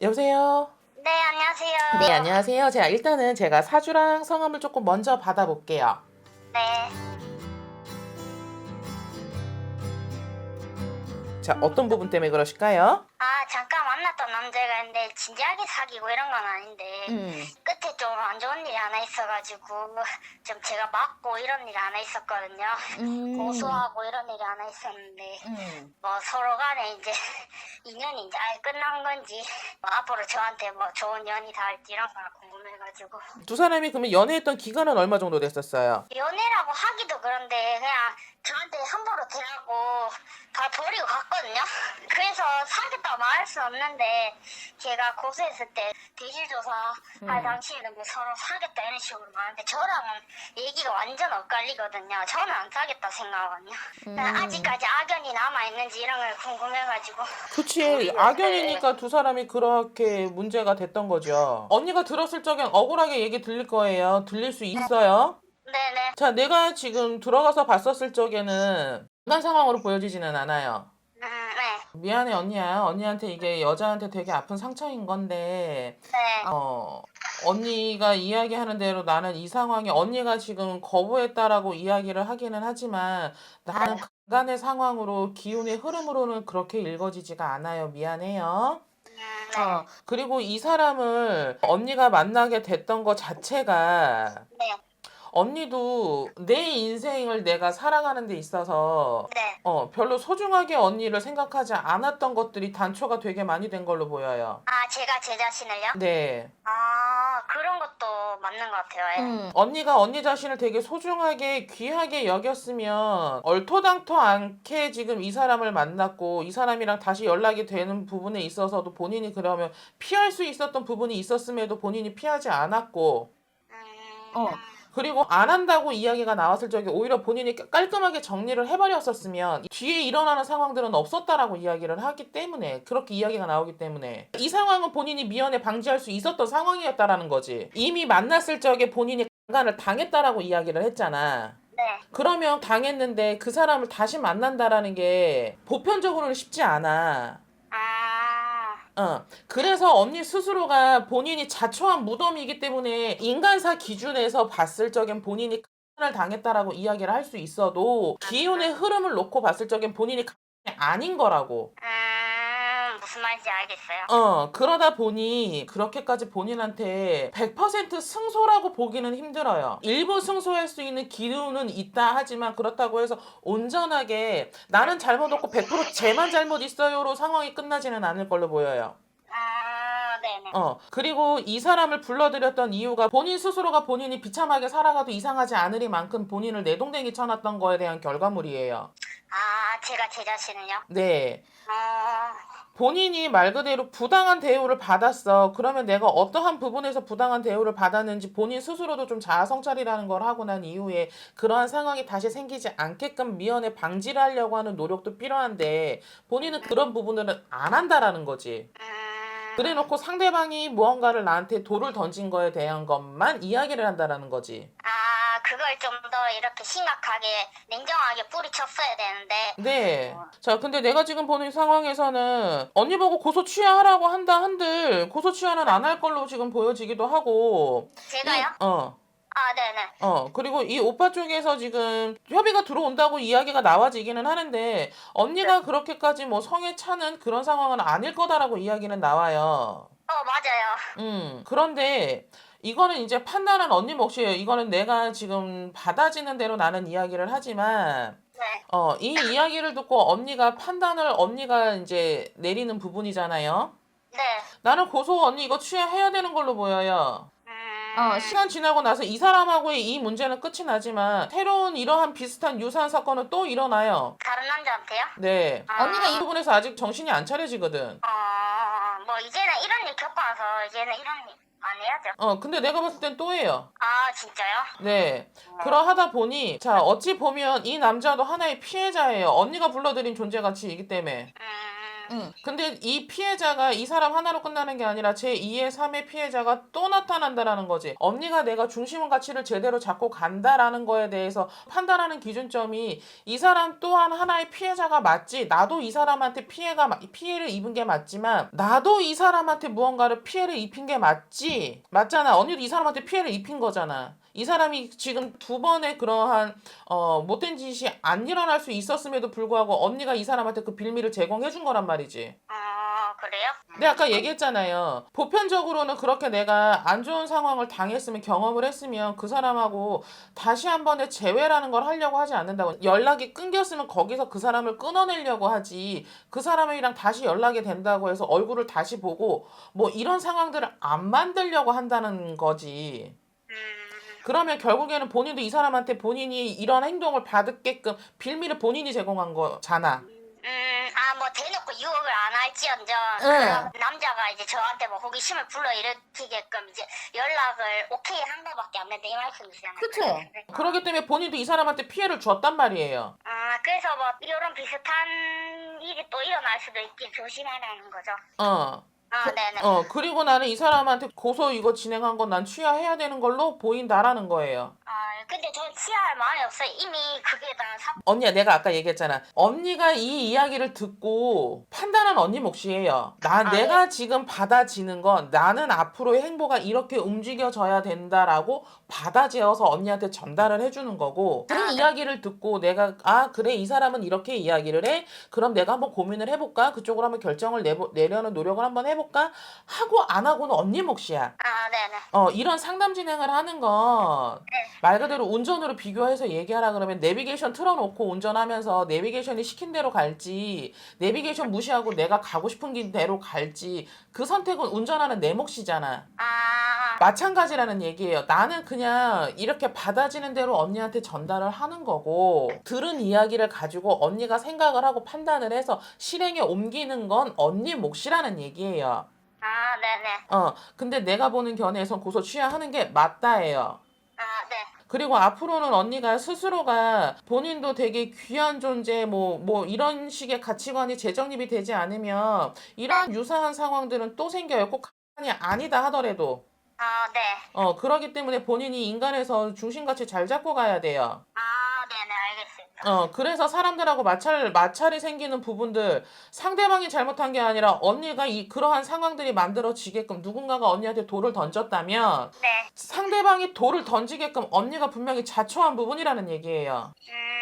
여보세요? 네, 안녕하세요. 네, 안녕하세요. 자, 일단은 제가 사주랑 성함을 조금 먼저 받아볼게요. 네. 자, 어떤 부분 때문에 그러실까요? 아, 잠깐 만났던 남자가 있는데 진지하게 사귀고 이런 건 아닌데 음. 끝에 좀 안 좋은 일이 하나 있어가지고 좀 제가 맞고 이런 일이 하나 있었거든요. 음. 고소하고 이런 일이 하나 있었는데 음. 뭐 서로 간에 이제 인연이 이제 아예 끝난 건지 뭐 앞으로 저한테 뭐 좋은 연이 닿을지 이런 걸 궁금해가지고 두 사람이 그러면 연애했던 기간은 얼마 정도 됐었어요? 연애라고 하기도 그런데 그냥 저한테 함부로 대하고 다 버리고 갔거든요. 그래서 사겠 다고 말할 수 없는데 제가 고소했을 때 대실조사 할 당시에는 뭐 서로 사겠다 이런 식으로 말하는데 저랑은 얘기가 완전 엇갈리거든요. 저는 안 사겠다 생각하거든요. 그냥 아직까지 악연이 남아있는지 이런 걸 궁금해가지고 그치 악연이니까 두 사람이 그렇게 문제가 됐던 거죠. 언니가 들었을 적엔 억울하게 얘기 들릴 거예요. 들릴 수 있어요. 네네 자, 내가 지금 들어가서 봤었을 적에는 인간 상황으로 보여지지는 않아요. 음, 네. 미안해 언니야. 언니한테 이게 여자한테 되게 아픈 상처인 건데 네. 어 언니가 이야기하는 대로 나는 이 상황에 언니가 지금 거부했다라고 이야기를 하기는 하지만 나는 간의 상황으로 기운의 흐름으로는 그렇게 읽어지지가 않아요. 미안해요. 음, 네. 어, 그리고 이 사람을 언니가 만나게 됐던 것 자체가 네. 언니도 내 인생을 내가 살아가는 데 있어서 네. 어, 별로 소중하게 언니를 생각하지 않았던 것들이 단초가 되게 많이 된 걸로 보여요. 아 제가 제 자신을요? 네. 아 그런 것도 맞는 것 같아요. 예. 음, 언니가 언니 자신을 되게 소중하게 귀하게 여겼으면 얼토당토 않게 지금 이 사람을 만났고 이 사람이랑 다시 연락이 되는 부분에 있어서도 본인이 그러면 피할 수 있었던 부분이 있었음에도 본인이 피하지 않았고 음, 어. 그리고 안 한다고 이야기가 나왔을 적에 오히려 본인이 깔끔하게 정리를 해버렸었으면 뒤에 일어나는 상황들은 없었다라고 이야기를 하기 때문에 그렇게 이야기가 나오기 때문에 이 상황은 본인이 미연에 방지할 수 있었던 상황이었다라는 거지. 이미 만났을 적에 본인이 강간을 당했다라고 이야기를 했잖아. 네. 그러면 당했는데 그 사람을 다시 만난다라는 게 보편적으로는 쉽지 않아. 아, 어, 그래서 언니 스스로가 본인이 자초한 무덤이기 때문에 인간사 기준에서 봤을 적엔 본인이 을 당했다라고 이야기를 할 수 있어도 기운의 흐름을 놓고 봤을 적엔 본인이 아닌 거라고. 음, 무슨 말인지 알겠어요. 어, 그러다 보니 그렇게까지 본인한테 100% 승소라고 보기는 힘들어요. 일부 승소할 수 있는 기운은 있다 하지만 그렇다고 해서 온전하게 나는 잘못 없고 100% 쟤만 잘못 있어요로 상황이 끝나지는 않을 걸로 보여요. 아, 네네. 어, 그리고 이 사람을 불러들였던 이유가 본인 스스로가 본인이 비참하게 살아가도 이상하지 않으리만큼 본인을 내동댕이 쳐놨던 거에 대한 결과물이에요. 아, 제가 제 자신을요? 네. 어, 본인이 말 그대로 부당한 대우를 받았어. 그러면 내가 어떠한 부분에서 부당한 대우를 받았는지 본인 스스로도 좀 자아성찰이라는 걸 하고 난 이후에 그러한 상황이 다시 생기지 않게끔 미연에 방지를 하려고 하는 노력도 필요한데 본인은 그런 부분을 안 한다라는 거지. 음, 그래 놓고 상대방이 무언가를 나한테 돌을 던진 거에 대한 것만 이야기를 한다라는 거지. 아, 그걸 좀 더 이렇게 심각하게, 냉정하게 뿌리쳤어야 되는데, 네. 자, 근데 내가 지금 보는 상황에서는 언니 보고 고소 취하하라고 한다 한들 고소 취하는 안 할 걸로 지금 보여지기도 하고. 제가요? 이- 어. 아, 네네. 어, 그리고 이 오빠 쪽에서 지금 협의가 들어온다고 이야기가 나와지기는 하는데, 언니가 그렇게까지 뭐 성에 차는 그런 상황은 아닐 거다라고 이야기는 나와요. 어, 맞아요. 음, 그런데 이거는 이제 판단은 언니 몫이에요. 이거는 내가 지금 받아지는 대로 나는 이야기를 하지만, 네. 어, 이 이야기를 듣고 언니가 판단을 언니가 이제 내리는 부분이잖아요. 네. 나는 고소 언니 이거 취해야 되는 걸로 보여요. 음, 어, 시간 지나고 나서 이 사람하고의 이 문제는 끝이 나지만 새로운 이러한 비슷한 유사한 사건은 또 일어나요. 다른 남자한테요? 네. 아. 언니가 이 부분에서 아직 정신이 안 차려지거든. 어, 뭐, 이제는 이런 일 겪고 나서 이제는 이런 일 안 해야죠. 어, 근데 내가 봤을 땐 또 해요. 아, 진짜요? 네. 그러하다 보니, 자, 어찌 보면 이 남자도 하나의 피해자예요. 언니가 불러들인 존재가치이기 때문에. 음, 음. 근데 이 피해자가 이 사람 하나로 끝나는 게 아니라 제 2의 3의 피해자가 또 나타난다라는 거지. 언니가 내가 중심은 가치를 제대로 잡고 간다라는 거에 대해서 판단하는 기준점이 이 사람 또한 하나의 피해자가 맞지. 나도 이 사람한테 피해가 마- 피해를 입은 게 맞지만 나도 이 사람한테 무언가를 피해를 입힌 게 맞지. 맞잖아. 언니도 이 사람한테 피해를 입힌 거잖아. 이 사람이 지금 두 번의 그러한 어, 못된 짓이 안 일어날 수 있었음에도 불구하고 언니가 이 사람한테 그 빌미를 제공해 준 거란 말이지. 어, 그래요? 근데 아까 얘기했잖아요. 보편적으로는 그렇게 내가 안 좋은 상황을 당했으면 경험을 했으면 그 사람하고 다시 한 번의 재회라는 걸 하려고 하지 않는다고. 연락이 끊겼으면 거기서 그 사람을 끊어내려고 하지. 그 사람이랑 다시 연락이 된다고 해서 얼굴을 다시 보고 뭐 이런 상황들을 안 만들려고 한다는 거지. 음, 그러면 결국에는 본인도 이 사람한테 본인이 이런 행동을 받게끔 빌미를 본인이 제공한 거잖아. 음, 아, 뭐, 대놓고 유혹을 안 할지언정, 응. 그 남자가 이제 저한테 뭐 호기심을 불러일으키게끔 이제 연락을 오케이 한 거밖에 안 된다, 이 말씀이시잖아요. 그쵸. 네. 그렇기 때문에 본인도 이 사람한테 피해를 줬단 말이에요. 아, 그래서 뭐, 이런 비슷한 일이 또 일어날 수도 있기 조심하라는 거죠. 어. 아, 네네. 어, 그리고 나는 이 사람한테 고소 이거 진행한 건 난 취하해야 되는 걸로 보인다라는 거예요. 아, 근데 전 취할 마음이 없어요. 이미 그게 다 사, 언니야, 내가 아까 얘기했잖아. 언니가 이 이야기를 듣고 판단은 언니 몫이에요. 나, 아, 내가 지금 받아지는 건 나는 앞으로의 행보가 이렇게 움직여져야 된다라고 받아지어서 언니한테 전달을 해주는 거고, 그 이야기를 듣고 내가, 아, 그래, 이 사람은 이렇게 이야기를 해? 그럼 내가 한번 고민을 해볼까? 그쪽으로 한번 결정을 내보, 내려는 노력을 한번 해볼까? 하고 안 하고는 언니 몫이야. 아, 네네. 어, 이런 상담 진행을 하는 건 말 그대로 운전으로 비교해서 얘기하라 그러면 내비게이션 틀어놓고 운전하면서 내비게이션이 시킨 대로 갈지 내비게이션 무시하고 내가 가고 싶은 길 대로 갈지 그 선택은 운전하는 내 몫이잖아. 아, 마찬가지라는 얘기예요. 나는 그냥 이렇게 받아지는 대로 언니한테 전달을 하는 거고 들은 이야기를 가지고 언니가 생각을 하고 판단을 해서 실행에 옮기는 건 언니 몫이라는 얘기예요. 아, 네네. 어, 근데 내가 보는 견해에선 고소 취하하는 게 맞다예요. 아, 네. 그리고 앞으로는 언니가 스스로가 본인도 되게 귀한 존재, 뭐, 뭐, 이런 식의 가치관이 재정립이 되지 않으면 이런 유사한 상황들은 또 생겨요. 꼭이 아니다 하더라도. 아, 네. 어, 그러기 때문에 본인이 인간에서 중심같이 잘 잡고 가야 돼요. 아, 네네. 알겠습니다. 어, 그래서 사람들하고 마찰, 마찰이 생기는 부분들, 상대방이 잘못한 게 아니라 언니가 이, 그러한 상황들이 만들어지게끔 누군가가 언니한테 돌을 던졌다면 네. 상대방이 돌을 던지게끔 언니가 분명히 자초한 부분이라는 얘기예요. 음,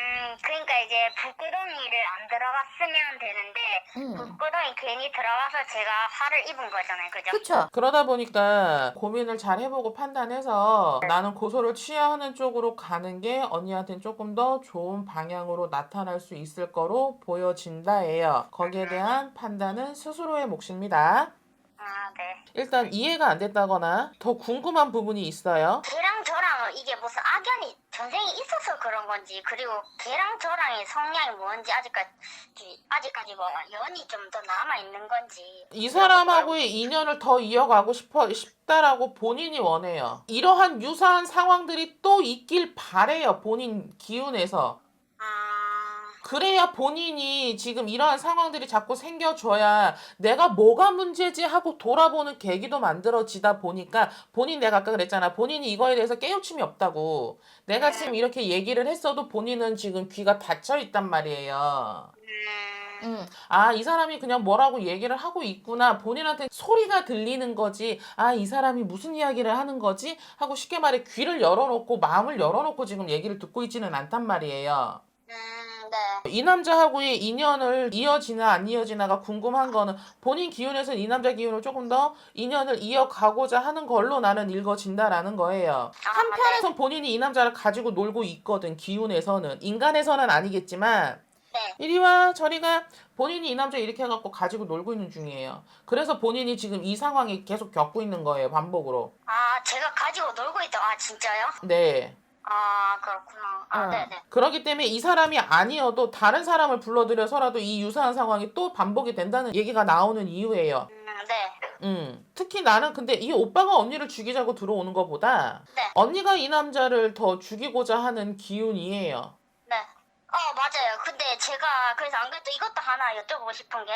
그러니까 이제 불구덩이를 안 들어갔으면 되는데 음. 불구덩이 괜히 들어가서 제가 화를 입은 거잖아요, 그죠? 그쵸. 그러다 보니까 고민을 잘 해보고 판단해서 나는 고소를 취하하는 쪽으로 가는 게 언니한테는 조금 더 좋은 방향으로 나타날 수 있을 거로 보여진다예요. 거기에 대한 판단은 스스로의 몫입니다. 아, 네. 일단 이해가 안 됐다거나 더 궁금한 부분이 있어요. 걔랑 저랑 이게 무슨 악연이 전생이 있어서 그런 건지 그리고 걔랑 저랑의 성향이 뭔지 아직까지 아직까지 뭐 연이 좀 더 남아 있는 건지 이 사람하고의 인연을 더 이어가고 싶어 싶다라고 본인이 원해요. 이러한 유사한 상황들이 또 있길 바래요. 본인 기운에서. 아, 그래야 본인이 지금 이러한 상황들이 자꾸 생겨줘야 내가 뭐가 문제지 하고 돌아보는 계기도 만들어지다 보니까 본인 내가 아까 그랬잖아. 본인이 이거에 대해서 깨우침이 없다고. 내가 지금 이렇게 얘기를 했어도 본인은 지금 귀가 닫혀 있단 말이에요. 음, 음. 아, 이 사람이 그냥 뭐라고 얘기를 하고 있구나. 본인한테 소리가 들리는 거지. 아, 이 사람이 무슨 이야기를 하는 거지? 하고 쉽게 말해 귀를 열어놓고 마음을 열어놓고 지금 얘기를 듣고 있지는 않단 말이에요. 음, 네. 이 남자하고의 인연을 이어지나 안 이어지나가 궁금한 거는 본인 기운에서는 이 남자 기운을 조금 더 인연을 이어가고자 하는 걸로 나는 읽어진다라는 거예요. 아, 한편에선 본인이 이 남자를 가지고 놀고 있거든, 기운에서는. 인간에서는 아니겠지만, 네. 이리 와, 저리 가. 본인이 이 남자 이렇게 해갖고 가지고 놀고 있는 중이에요. 그래서 본인이 지금 이 상황이 계속 겪고 있는 거예요, 반복으로. 아, 제가 가지고 놀고 있다. 아, 진짜요? 네. 아, 그렇구나. 아, 어. 네네. 그렇기 때문에 이 사람이 아니어도 다른 사람을 불러들여서라도 이 유사한 상황이 또 반복이 된다는 얘기가 나오는 이유예요. 음, 네. 음. 특히 나는 근데 이 오빠가 언니를 죽이자고 들어오는 것보다 네. 언니가 이 남자를 더 죽이고자 하는 기운이에요. 네. 어, 맞아요. 근데 제가 그래서 안 그래도 이것도 하나 여쭤보고 싶은 게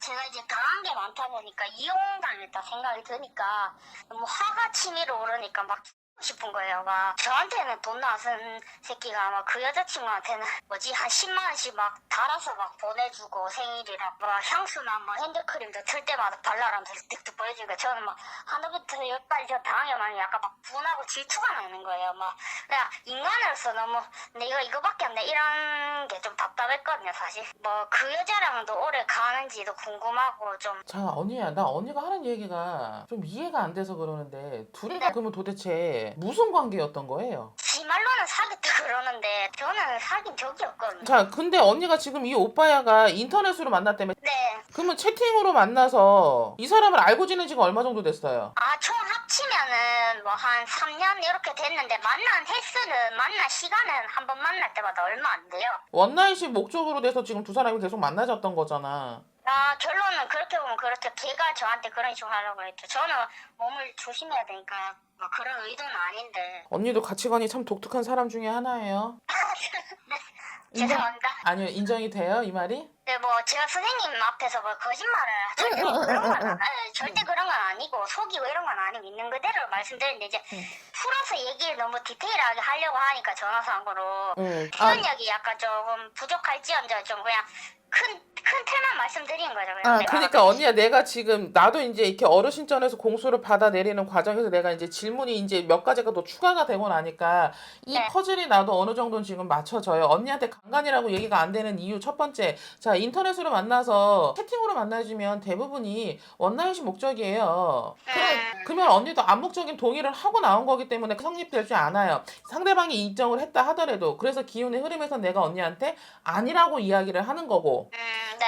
제가 이제 당한 게 많다 보니까 이용당했다 생각이 드니까 너무 화가 치밀어 오르니까 막 싶은 거예요. 막 저한테는 돈 나쓴 새끼가 막 그 여자친구한테는 뭐지 한 10만 원씩 막 달아서 막 보내주고 생일이라 막 향수나 뭐 핸드크림도 틀 때마다 발라라면서 틱틱 보여주니까 저는 막 하나부터 열까지 저 당하면 약간 막 분하고 질투가 나는 거예요. 막 그냥 인간으로서 너무 내가 이거밖에 안돼 이런 게 좀 답답했거든요 사실. 뭐 그 여자랑도 오래 가는지도 궁금하고 좀 자 언니야 나 언니가 하는 얘기가 좀 이해가 안 돼서 그러는데 둘이 다 그러면 도대체 무슨 관계였던 거예요? 지 말로는 사귀었다 그러는데 저는 사귄 적이 없거든요. 자 근데 언니가 지금 이 오빠야가 인터넷으로 만났다며 네. 그러면 채팅으로 만나서 이 사람을 알고 지낸 지가 얼마 정도 됐어요? 아, 총 합치면은 뭐 한 3년 이렇게 됐는데 만난 횟수는 만난 시간은 한 번 만날 때마다 얼마 안 돼요. 원나잇이 목적으로 돼서 지금 두 사람이 계속 만나졌던 거잖아. 아, 결론은 그렇게 보면 그렇죠. 걔가 저한테 그런 식으로 하려고 했죠. 저는 몸을 조심해야 되니까 뭐 그런 의도는 아닌데. 언니도 가치관이 참 독특한 사람 중에 하나예요. 인정, 죄송합니다. 아니요 인정이 돼요 이 말이? 네, 뭐 제가 선생님 앞에서 뭐 거짓말을 절대 뭐 그런 건 아, 절대 그런 건 아니고 속이고 이런 건 아니고 있는 그대로 말씀드리는데 이제 풀어서 얘기를 너무 디테일하게 하려고 하니까 전화상으로 응. 아, 표현력이 약간 조금 부족할지언정 좀 그냥 큰, 큰 틀만 말씀드린 거죠. 아 내가. 그러니까 언니야 내가 지금 나도 이제 이렇게 어르신전에서 공수를 받아내리는 과정에서 내가 이제 질문이 이제 몇 가지가 더 추가가 되고 나니까 이 네. 퍼즐이 나도 어느 정도는 지금 맞춰져요. 언니한테 간간이라고 얘기가 안 되는 이유 첫 번째 자 인터넷으로 만나서 채팅으로 만나주면 대부분이 원나잇이 목적이에요. 그래, 음. 그러면 언니도 암묵적인 동의를 하고 나온 거기 때문에 성립되지 않아요. 상대방이 인정을 했다 하더라도 그래서 기운의 흐름에서 내가 언니한테 아니라고 이야기를 하는 거고 음, 네.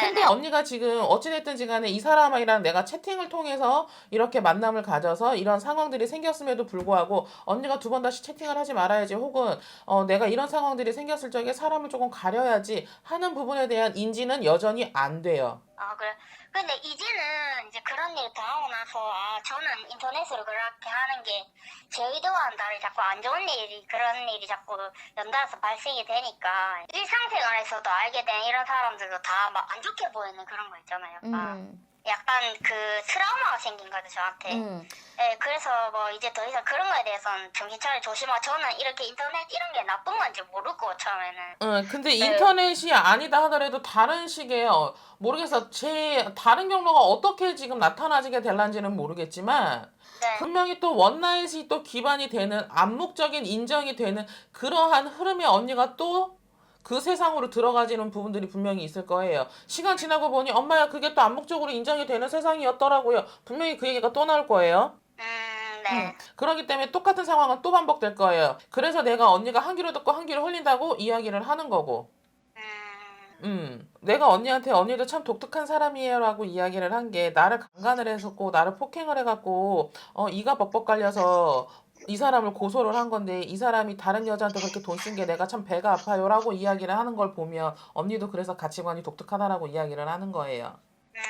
근데 언니가 지금 어찌됐든지 간에 이 사람이랑 내가 채팅을 통해서 이렇게 만남을 가져서 이런 상황들이 생겼음에도 불구하고 언니가 두 번 다시 채팅을 하지 말아야지 혹은 어, 내가 이런 상황들이 생겼을 적에 사람을 조금 가려야지 하는 부분에 대한 인지는 여전히 안 돼요. 아, 그래. 근데 이제는 이제 그런 일 당하고 나서, 아, 저는 인터넷으로 그렇게 하는 게 제 의도와는 달리 자꾸 안 좋은 일이, 그런 일이 자꾸 연달아서 발생이 되니까, 일상생활에서도 알게 된 이런 사람들도 다 막 안 좋게 보이는 그런 거 있잖아요. 음, 약간 그 트라우마가 생긴 거죠, 저한테. 음, 네, 그래서 뭐 이제 더 이상 그런 거에 대해서는 정신 차려 조심하고, 저는 이렇게 인터넷 이런 게 나쁜 건지 모르고, 처음에는. 응, 근데 인터넷이 아니다 하더라도 다른 식의 어, 모르겠어. 제 다른 경로가 어떻게 지금 나타나지게 될란지는 모르겠지만 네. 분명히 또 원나잇이 또 기반이 되는 암묵적인 인정이 되는 그러한 흐름에 언니가 또 그 세상으로 들어가지는 부분들이 분명히 있을 거예요. 시간 지나고 보니 엄마야 그게 또 암묵적으로 인정이 되는 세상이었더라고요. 분명히 그 얘기가 또 나올 거예요. 음, 네. 그렇기 때문에 똑같은 상황은 또 반복될 거예요. 그래서 내가 언니가 한 귀로 듣고 한 귀로 흘린다고 이야기를 하는 거고. 음, 음, 내가 언니한테 언니도 참 독특한 사람이에요라고 이야기를 한 게 나를 강간을 했었고 나를 폭행을 해갖고 어 이가 벅벅 깔려서 이 사람을 고소를 한 건데 이 사람이 다른 여자한테 그렇게 돈 쓴 게 내가 참 배가 아파요라고 이야기를 하는 걸 보면 언니도 그래서 가치관이 독특하다라고 이야기를 하는 거예요. 음,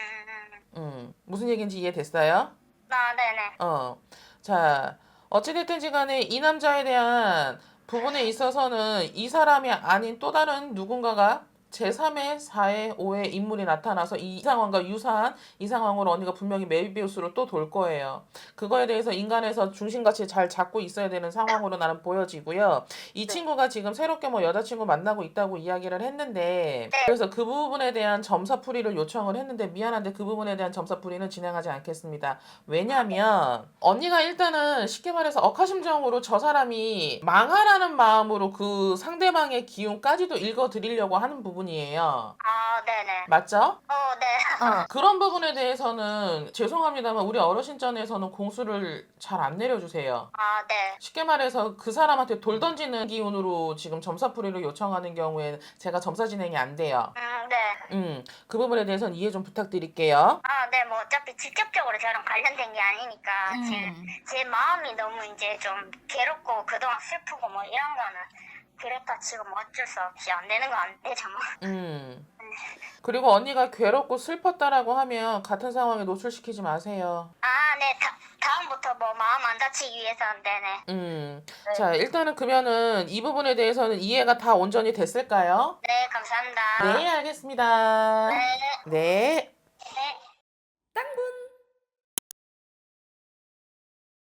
음. 음, 무슨 얘기인지 이해됐어요? 아, 네네. 어, 자, 어찌됐든지 간에 이 남자에 대한 부분에 있어서는 이 사람이 아닌 또 다른 누군가가 제3의 4의 5의 인물이 나타나서 이 상황과 유사한 이 상황으로 언니가 분명히 메이비우스로 또 돌 거예요. 그거에 대해서 인간에서 중심같이 잘 잡고 있어야 되는 상황으로 나는 보여지고요. 이 친구가 지금 새롭게 뭐 여자친구 만나고 있다고 이야기를 했는데 그래서 그 부분에 대한 점사풀이를 요청을 했는데 미안한데 그 부분에 대한 점사풀이는 진행하지 않겠습니다. 왜냐면 언니가 일단은 쉽게 말해서 억하심정으로 저 사람이 망하라는 마음으로 그 상대방의 기운까지도 읽어드리려고 하는 부분 이에요. 아, 네네. 맞죠? 어, 네. 어, 그런 부분에 대해서는 죄송합니다만 우리 어르신전에서는 공수를 잘 안 내려주세요. 아, 네. 쉽게 말해서 그 사람한테 돌 던지는 기운으로 지금 점사풀이를 요청하는 경우에는 제가 점사 진행이 안 돼요. 음, 네. 음, 그 부분에 대해서는 이해 좀 부탁드릴게요. 아, 네, 뭐 어차피 직접적으로 저랑 관련된 게 아니니까 제, 음. 제 마음이 너무 이제 좀 괴롭고 그동안 슬프고 뭐 이런 거는 그랬다 치고 뭐 어쩔 수 없이 안 되는 거안 뭐. 음. 그리고 언니가 괴롭고 슬펐다라고 하면 같은 상황에 노출시키지 마세요. 아, 네, 다, 다음부터 뭐 마음 안 다치기 위해서는 네네. 음. 네. 자, 일단은 그러면은 이 부분에 대해서는 이해가 다 온전히 됐을까요? 네, 감사합니다. 네, 알겠습니다. 네. 네. 네. 땅분